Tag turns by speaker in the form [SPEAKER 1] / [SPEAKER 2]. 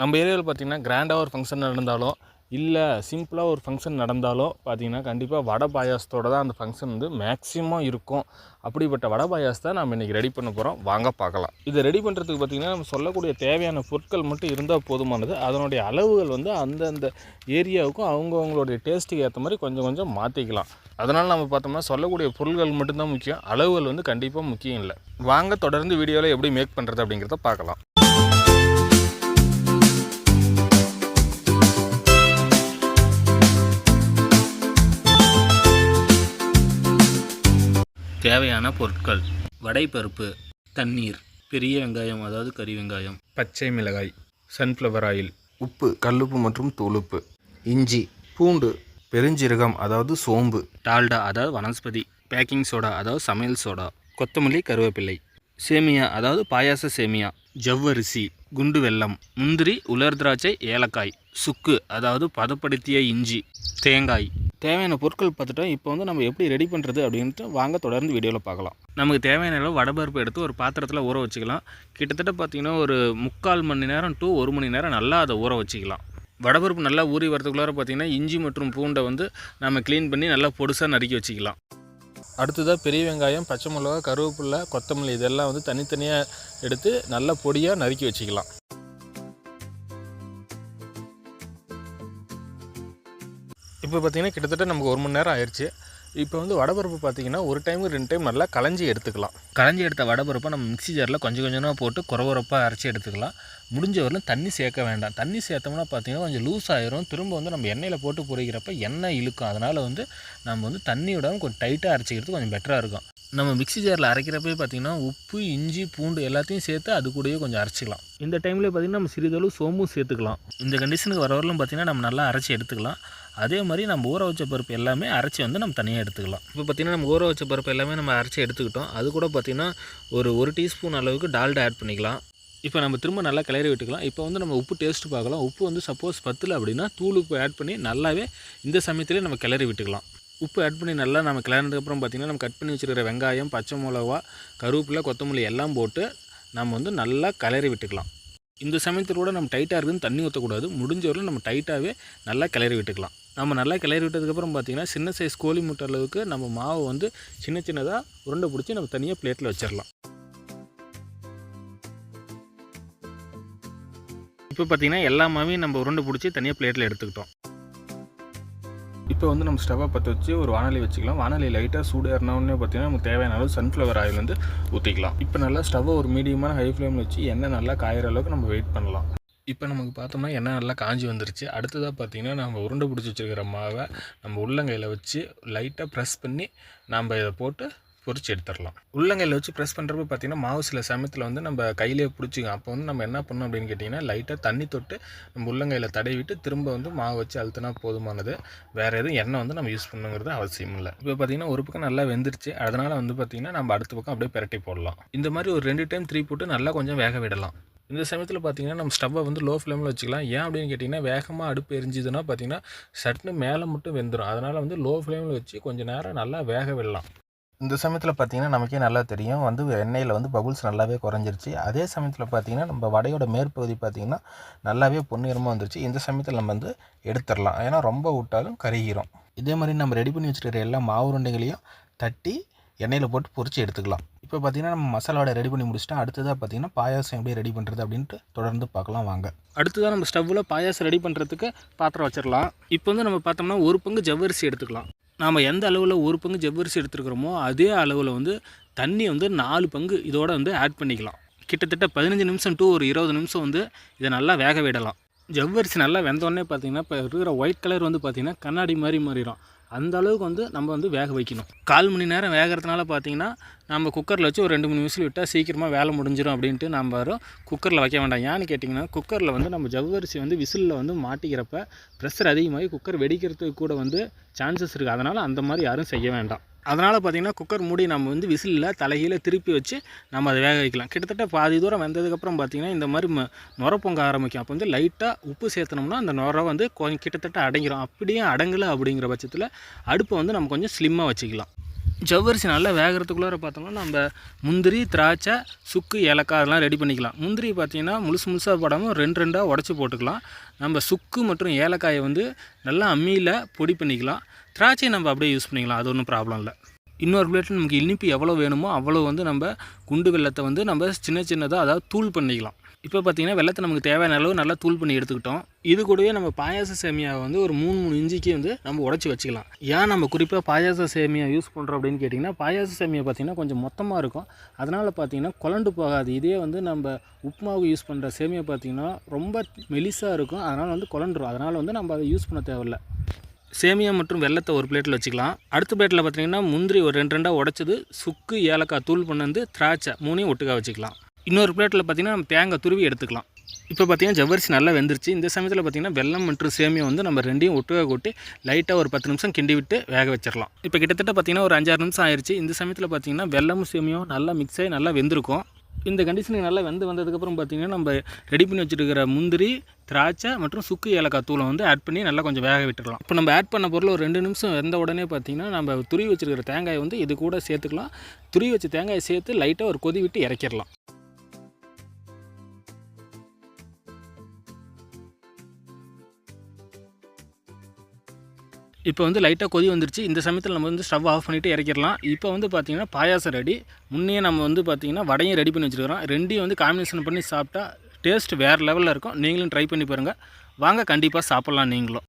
[SPEAKER 1] நம்ம ஏரியாவில் பார்த்திங்கன்னா கிராண்டாக ஒரு ஃபங்க்ஷன் நடந்தாலும் இல்லை சிம்பிளாக ஒரு ஃபங்க்ஷன் நடந்தாலும் பார்த்திங்கன்னா கண்டிப்பாக வடை பாயாசத்தோட தான் அந்த ஃபங்க்ஷன் வந்து மேக்ஸிமம் இருக்கும். அப்படிப்பட்ட வடை பாயாசத்தை தான் நம்ம இன்றைக்கி ரெடி பண்ண போகிறோம் வாங்க பார்க்கலாம். இதை ரெடி பண்ணுறதுக்கு பார்த்திங்கன்னா நம்ம சொல்லக்கூடிய தேவையான பொருட்கள் மட்டும் இருந்தால் போதுமானது. அதனுடைய அளவுகள் வந்து அந்தந்த ஏரியாவுக்கும் அவங்கவுங்களுடைய டேஸ்ட்டுக்கு ஏற்ற மாதிரி கொஞ்சம் கொஞ்சம் மாற்றிக்கலாம் அதனால் நம்ம பார்த்தோம்னா சொல்லக்கூடிய பொருள்கள் மட்டும்தான் முக்கியம். அளவுகள் வந்து கண்டிப்பாக முக்கியம் இல்லை. வாங்க தொடர்ந்து வீடியோவில் எப்படி மேக் பண்ணுறது அப்படிங்கிறத பார்க்கலாம்.
[SPEAKER 2] தேவையான பொருட்கள். வடைப்பருப்பு தண்ணீர் பெரிய வெங்காயம் அதாவது கறி வெங்காயம்.
[SPEAKER 1] பச்சை மிளகாய் சன்ஃப்ளவர் ஆயில் உப்பு கல்லுப்பு மற்றும் தூளுப்பு இஞ்சி பூண்டு பெருஞ்சீரகம் அதாவது சோம்பு.
[SPEAKER 2] டால்டா அதாவது வனஸ்பதி. பேக்கிங் சோடா அதாவது சமையல் சோடா. கொத்தமல்லி கருவேப்பிலை சேமியா அதாவது பாயாச சேமியா. ஜவ்வரிசி குண்டு வெல்லம். முந்திரி உலர் திராட்சை ஏலக்காய். சுக்கு அதாவது பதப்படுத்திய இஞ்சி. தேங்காய். தேவையான பொருட்கள் பார்த்துட்டோம் இப்போ வந்து நம்ம எப்படி ரெடி பண்ணுறது அப்படின்ட்டு வாங்க தொடர்ந்து வீடியோவில் பார்க்கலாம். நமக்கு தேவையான அளவு வடபருப்பு எடுத்து ஒரு பாத்திரத்தில் ஊற வச்சுக்கலாம். கிட்டத்தட்ட பார்த்திங்கன்னா ஒரு முக்கால் மணி நேரம் டூ ஒரு மணி நேரம் நல்லா அதை ஊற வச்சுக்கலாம். வடபருப்பு நல்லா ஊறி வரதுக்குள்ளார பார்த்திங்கன்னா இஞ்சி மற்றும் பூண்டை வந்து நம்ம க்ளீன் பண்ணி நல்லா பொடுசாக நறுக்கி வச்சுக்கலாம். அடுத்ததாக பெரிய வெங்காயம் பச்சை மிளகா கருவேப்பில்லை கொத்தமல்லி இதெல்லாம் வந்து தனித்தனியாக எடுத்து நல்லா பொடியாக நறுக்கி வச்சுக்கலாம். இப்போ பார்த்தீங்கன்னா கிட்டத்தட்ட நமக்கு ஒரு மணி நேரம் ஆயிடுச்சு இப்போ வந்து வடபருப்பு பார்த்தீங்கன்னா ஒரு டைம் ரெண்டு டைம் நல்லா களைஞ்சி எடுத்துக்கலாம். களைஞ்சி எடுத்த வடபருப்பை நம்ம மிக்ஸி ஜாரில் கொஞ்சம் கொஞ்சமாக போட்டு குறவரப்பாக அரைச்சி எடுத்துக்கலாம். முடிஞ்ச வரலும் தண்ணி சேர்க்க வேண்டாம். தண்ணி சேர்த்தோம்னா பார்த்திங்கன்னா கொஞ்சம் லூஸ் ஆயிரும். திரும்ப வந்து நம்ம எண்ணெயில் போட்டு பொறிக்கிறப்ப எண்ணெய் இழுக்கும். அதனால் வந்து நம்ம வந்து தண்ணியோட கொஞ்சம் டைட்டாக அரைச்சிக்கிறது கொஞ்சம் பெட்டராக இருக்கும். நம்ம மிக்ஸி ஜாரில் அரைக்கிறப்பே பார்த்தீங்கன்னா உப்பு இஞ்சி பூண்டு எல்லாத்தையும் சேர்த்து அது கூடயே கொஞ்சம் அரைச்சிக்கலாம். இந்த டைமில் பார்த்திங்கன்னா நம்ம சிறிதளவு சோம்பும் சேர்த்துக்கலாம். இந்த கண்டிஷனுக்கு வர வரலும் பார்த்திங்கன்னா நம்ம நல்லா அரைச்சி எடுத்துக்கலாம். அதே மாதிரி நம்ம ஊற வச்ச பருப்பு எல்லாமே அரைச்சி வந்து நம்ம தனியாக எடுத்துக்கலாம். இப்போ பார்த்திங்கன்னா நம்ம ஊற வச்ச பருப்பு எல்லாமே நம்ம அரைச்சி எடுத்துக்கிட்டோம். அது கூட பார்த்திங்கன்னா ஒரு ஒரு டீஸ்பூன் அளவுக்கு டால்டா ஆட் பண்ணிக்கலாம். இப்போ நம்ம திரும்ப நல்லா கிளறி விட்டுக்கலாம். இப்போ வந்து நம்ம உப்பு டேஸ்ட் பார்க்கலாம். உப்பு வந்து சப்போஸ் பத்தில் அப்படின்னா தூள் உப்பு ஆட் பண்ணி நல்லாவே இந்த சமயத்திலே நம்ம கிளறி விட்டுக்கலாம். உப்பு ஆட் பண்ணி நல்லா நம்ம கிளறினதுக்கப்புறம் பார்த்திங்கன்னா நம்ம கட் பண்ணி வச்சுருக்கிற வெங்காயம் பச்சை மிளகா கருவேப்பிலை கொத்தமல்லி எல்லாம் போட்டு நம்ம வந்து நல்லா கிளறி விட்டுக்கலாம். இந்த சமயத்தில் கூட நம்ம டைட்டாக இருக்குதுன்னு தண்ணி ஊற்றக்கூடாது முடிஞ்ச வரையும் நம்ம டைட்டாகவே நல்லா கிளறி விட்டுக்கலாம். நம்ம நல்லா கிளறி விட்டதுக்கப்புறம் பார்த்திங்கன்னா சின்ன சைஸ் கோழி முட்டை அளவுக்கு நம்ம மாவை வந்து சின்ன சின்னதாக உருண்டை பிடிச்சி நம்ம தனியாக பிளேட்டில் வச்சிடலாம் இப்போ பார்த்திங்கன்னா எல்லா மாவையும் நம்ம உருண்டை பிடிச்சி தனியாக பிளேட்டில் எடுத்துக்கிட்டோம். இப்போ வந்து நம்ம ஸ்டவ்வை பற்ற வச்சு ஒரு வானொலி வச்சுக்கலாம். வானொலி லைட்டாக சூடு ஏறினோடனே பார்த்தீங்கன்னா நமக்கு தேவையான அளவு சன்ஃப்ளவர் ஆயில் வந்து ஊற்றிக்கலாம் இப்போ நல்லா ஸ்டவ்வை ஒரு மீடியமான ஹை ஃப்ளேமில் வச்சு எண்ணெய் நல்லா காயிற அளவுக்கு நம்ம வெயிட் பண்ணலாம். இப்போ நமக்கு பார்த்தோம்னா எண்ணெய் நல்லா காஞ்சி வந்துருச்சு. அடுத்ததாக பார்த்தீங்கன்னா நம்ம உருண்டை பிடிச்சி வச்சுருக்கிற மாவை நம்ம உள்ளங்கையில் வச்சு லைட்டாக ப்ரெஸ் பண்ணி நம்ம இதை போட்டு பொறிச்சு எடுத்துடலாம். உள்ளங்கையில் வச்சு ப்ரெஸ் பண்ணுறப்ப பார்த்தீங்கன்னா மாவு சில சமயத்தில் வந்து நம்ம கையிலே பிடிச்சிக்கும். அப்போ வந்து நம்ம என்ன பண்ணோம் அப்படின்னு கேட்டிங்கன்னா லைட்டாக தண்ணி தொட்டு நம்ம உள்ளங்கையில் தடவிட்டு திரும்ப வந்து மாவு வச்சு அழுத்தினா போதுமானது. வேறு எதுவும் எண்ணெய் வந்து நம்ம யூஸ் பண்ணுங்கிறது அவசியம் இல்லை. இப்போ பார்த்தீங்கன்னா ஒரு பக்கம் நல்லா வெந்துருச்சு. அதனால் வந்து பார்த்திங்கன்னா நம்ம அடுத்த பக்கம் அப்படியே பிரட்டி போடலாம். இந்த மாதிரி ஒரு ரெண்டு டைம் த்ரீ போட்டு நல்லா கொஞ்சம் வேக விடலாம். இந்த சமயத்தில் பார்த்தீங்கன்னா நம்ம ஸ்டவ்வை வந்து லோ ஃப்ளேமில் வச்சுக்கலாம். ஏன் அப்படின்னு கேட்டிங்கன்னா வேகமாக அடுப்பு எரிஞ்சுதுன்னா பார்த்தீங்கன்னா சட்டுன்னு மேலே மட்டும் வெந்துடும் அதனால் வந்து லோ ஃப்ளேமில் வச்சு கொஞ்சம் நேரம் நல்லா வேக விடலாம். இந்த சமயத்தில் பார்த்தீங்கன்னா நமக்கே நல்லா தெரியும். வந்து எண்ணெயில் வந்து பபுள்ஸ் நல்லாவே குறைஞ்சிருச்சு. அதே சமயத்தில் பார்த்தீங்கன்னா நம்ம வடையோட மேற்பகுதி பார்த்திங்கன்னா நல்லாவே பொன்னிறமாக வந்துருச்சு. இந்த சமயத்தில் நம்ம வந்து எடுத்துடலாம். ஏன்னா ரொம்ப விட்டாலும் கருகிரும். இதே மாதிரி நம்ம ரெடி பண்ணி வச்சுருக்கிற எல்லா மாவு உருண்டைகளையும் தட்டி எண்ணெயில் போட்டு பொறிச்சு எடுத்துக்கலாம். இப்போ பார்த்திங்கன்னா நம்ம மசாலா வடை ரெடி பண்ணி முடிச்சுட்டா அடுத்ததாக பார்த்திங்கன்னா பாயாசம் எப்படி ரெடி பண்ணுறது அப்படின்ட்டு தொடர்ந்து பார்க்கலாம் வாங்க. அடுத்ததாக நம்ம ஸ்டவ்வில் பாயாசம் ரெடி பண்ணுறதுக்கு பாத்திரம் வச்சிடலாம். இப்போ வந்து நம்ம பார்த்தோம்னா ஒரு பங்கு ஜவ்வரிசி எடுத்துக்கலாம். நாம் எந்த அளவில் ஒரு பங்கு ஜவ்வரிசி எடுத்துருக்குறோமோ அதே அளவில் வந்து தண்ணி வந்து நாலு பங்கு இதோட வந்து ஆட் பண்ணிக்கலாம். கிட்டத்தட்ட பதினஞ்சு நிமிஷம் டு ஒரு இருபது நிமிஷம் வந்து இதை நல்லா வேக விடலாம். ஜவ்வரிசி நல்லா வெந்தோடனே பார்த்தீங்கன்னா இப்போ இருக்கிற ஒயிட் கலர் வந்து பார்த்திங்கன்னா கண்ணாடி மாதிரி மாறிடும். அந்த அளவுக்கு வந்து நம்ம வந்து வேக வைக்கணும். கால் மணி நேரம் வேகிறதுனால பார்த்தீங்கன்னா நம்ம குக்கரில் வச்சு ஒரு ரெண்டு மூணு விசில் விட்டால் சீக்கிரமாக வேலை முடிஞ்சிடும் அப்படின்ட்டு நம்ம வரும். குக்கரில் வைக்க வேண்டாம். ஏன்னு கேட்டிங்கன்னா குக்கரில் வந்து நம்ம ஜவ்வரிசி வந்து விசிலில் வந்து மாட்டிக்கிறப்ப ப்ரெஷர் அதிகமாகி குக்கர் வெடிக்கிறதுக்கு கூட வந்து சான்சஸ் இருக்குது அதனால் அந்த மாதிரி யாரும் செய்ய வேண்டாம். அதனால் பார்த்திங்கன்னா குக்கர் மூடி நம்ம வந்து விசிலில் தலைகீழ திருப்பி வச்சு நம்ம அதை வேக வைக்கலாம். கிட்டத்தட்ட பாதி தூரம் வெந்ததுக்கப்புறம் பார்த்திங்கன்னா இந்த மாதிரி ம நுர பொங்க ஆரம்பிக்கும். அப்போ வந்து லைட்டாக உப்பு சேர்த்தனோம்னா அந்த நுர வந்து கொஞ்சம் கிட்டத்தட்ட அடங்கிடும் அப்படியே அடங்கலை அப்படிங்கிற பட்சத்தில் அடுப்பை வந்து நம்ம கொஞ்சம் ஸ்லிம்மாக வச்சுக்கலாம். ஜவ்வரிசி நல்லா வேகிறதுக்குள்ளார பார்த்தோம்னா நம்ம முந்திரி திராட்சை சுக்கு ஏலக்காய் அதெல்லாம் ரெடி பண்ணிக்கலாம். முந்திரி பார்த்தீங்கன்னா முழுசு முழுசாக போடாமல் ரெண்டு ரெண்டாக உடச்சி போட்டுக்கலாம். நம்ம சுக்கு மற்றும் ஏலக்காயை வந்து நல்லா அம்மியில் பொடி பண்ணிக்கலாம். திராட்சையை நம்ம அப்படியே யூஸ் பண்ணிக்கலாம் அது ஒன்றும் ப்ராப்ளம் இல்லை. இன்னொரு பிளேட்டில் நமக்கு இனிப்பு எவ்வளோ வேணுமோ அவ்வளோ வந்து நம்ம குண்டு வெள்ளத்தை வந்து நம்ம சின்ன சின்னதாக அதாவது தூள் பண்ணிக்கலாம். இப்போ பார்த்தீங்கன்னா வெள்ளத்தை நமக்கு தேவையான அளவு நல்லா தூள் பண்ணி எடுத்துக்கிட்டோம். இது கூடவே நம்ம பாயாச சேமியாவை வந்து ஒரு மூணு மூணு இஞ்சிக்கு வந்து நம்ம உடச்சி வச்சுக்கலாம். ஏன் நம்ம குறிப்பாக பாயாச சேமியா யூஸ் பண்ணுறோம் அப்படின்னு கேட்டிங்கன்னா பாயாச சேமியா பார்த்திங்கன்னா கொஞ்சம் மொத்தமாக இருக்கும். அதனால் பார்த்தீங்கன்னா குழண்டு போகாது. இதே வந்து நம்ம உப்புமாவுக்கு யூஸ் பண்ணுற சேமியா பார்த்திங்கன்னா ரொம்ப மெலிசாக இருக்கும். அதனால் வந்து குழண்டுரும். அதனால் வந்து நம்ம அதை யூஸ் பண்ண தேவையில்ல. சேமியா மற்றும் வெள்ளத்தை ஒரு பிளேட்டில் வச்சுக்கலாம். அடுத்த பிளேட்டில் பார்த்தீங்கன்னா முந்திரி ஒரு ரெண்டு ரெண்டாக உடைச்சது சுக்கு ஏலக்காய் தூள் பண்ணி வந்து திராட்சை மூணையும் ஒட்டுக்கா வச்சுக்கலாம். இன்னொரு பிளேட்டில் பார்த்தீங்கன்னா நம்ம தேங்காய் துருவி எடுத்துக்கலாம். இப்போ பார்த்தீங்கன்னா ஜவ்வரிசி நல்லா வெந்துருச்சு. இந்த சமயத்தில் பார்த்தீங்கன்னா வெல்லம் மற்றும் சேமியா வந்து நம்ம ரெண்டையும் ஒட்டுக்காக கொட்டி லைட்டாக ஒரு பத்து நிமிஷம் கிண்டி விட்டு வேக வச்சிடலாம் இப்போ கிட்டத்தட்ட பார்த்தீங்கன்னா ஒரு அஞ்சாறு நிமிஷம் ஆயிடுச்சு இந்த சமயத்தில் பார்த்தீங்கன்னா வெல்லமும் சேமியும் நல்லா மிக்ஸ் ஆகி நல்லா வெந்திருக்கும். இந்த கண்டிஷனுக்கு நல்லா வெந்து வந்ததுக்கப்புறம் பார்த்தீங்கன்னா நம்ம ரெடி பண்ணி வச்சுருக்கிற முந்திரி திராட்சை மற்றும் சுக்கு ஏலக்காய் தூளை வந்து ஆட் பண்ணி நல்லா கொஞ்சம் வேக விட்டுடலாம் இப்போ நம்ம ஆட் பண்ண பொருள் ஒரு ரெண்டு நிமிஷம் வெந்த உடனே பார்த்தீங்கன்னா நம்ம துருவி வச்சுருக்கிற தேங்காயை வந்து இது கூட சேர்த்துக்கலாம். துருவி வச்ச தேங்காயை சேர்த்து லைட்டாக ஒரு கொதி விட்டு இறக்கிடலாம். இப்போ வந்து லைட்டாக கொதி வந்துருச்சு. இந்த சமயத்தில் நம்ம வந்து ஸ்டவ் ஆஃப் பண்ணிவிட்டு இறக்கிடலாம். இப்போ வந்து பார்த்திங்கன்னா பாயாசம் ரெடி முன்னே நம்ம வந்து பார்த்திங்கன்னா வடையும் ரெடி பண்ணி வச்சுருக்கிறோம். ரெண்டையும் வந்து காம்பினேஷன் பண்ணி சாப்பிட்டா டேஸ்ட் வேறு லெவலில் இருக்கும். நீங்களும் ட்ரை பண்ணி பாருங்கள் வாங்க கண்டிப்பாக சாப்பிட்லாம் நீங்களும்.